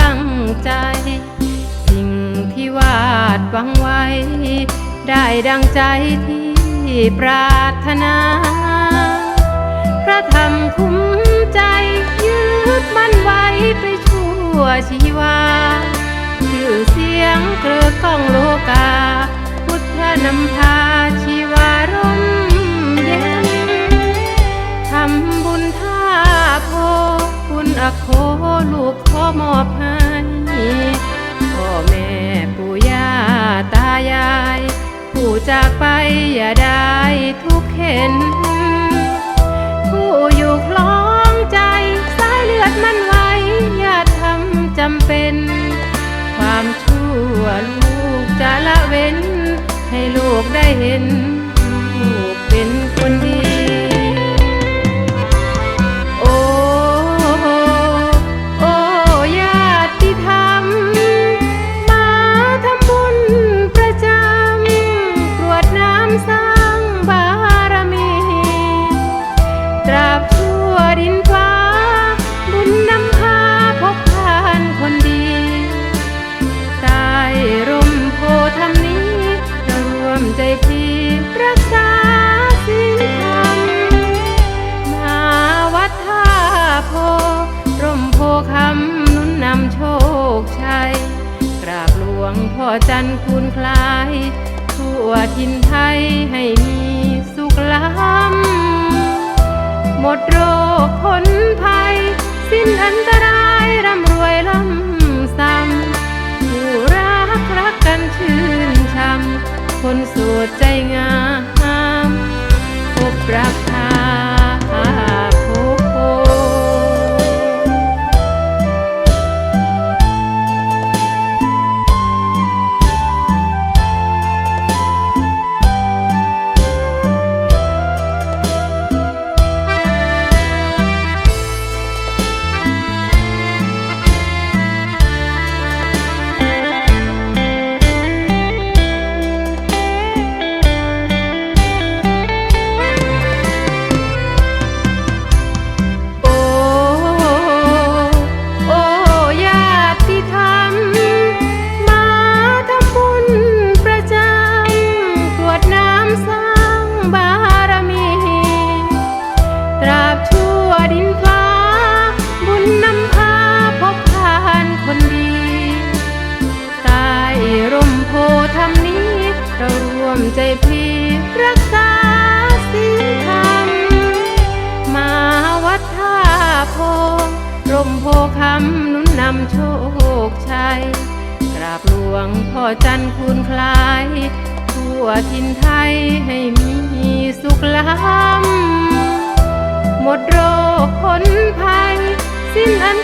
ตั้งใจ สิ่งที่วาดหวังไว้ ได้ดังใจที่ปรารถนา พระธรรมคุ้มใจ ยืดมั่นไว้ไปชั่วชีวาชื่อเสียงเกลือกล้องล คุณอโคลูกขอมอบให้พ่อแม่ปู่ย่าตายาย ผู้จากไปอย่าได้ทุกข์เห็น ผู้อยู่คล้องใจ สายเลือดมันไว้ อย่าทำจำเป็น ความชั่วลูกจะละเว้น ให้ลูกได้เห็น ตราบชั่วดินฟ้า บุญนำพาพบผ่านคนดีใต้ร่มโพธิ์ธรรมนี้เรารวมใจพลีรักษาศีลธรรมมาวัดท่าโพร่มโพคำนุนนำโชคชัยกราบหลวงพ่อจันทร์คูณคลายทั่วทินไทยให้มีสุขล้ำ หมดโรคพ้นภัย สิ้นอันตรายร่ำรวยล่ำ มใจพลีรักษาศีลธรรมมาวัดท่าโพร่มโพคำนุนนำโชคชัย กราบหลวงพ่อจันทร์คูณคลาย ทั่วทินไทยให้มีสุขล้ำหมดโรคพ้นภัย สิ้นอัน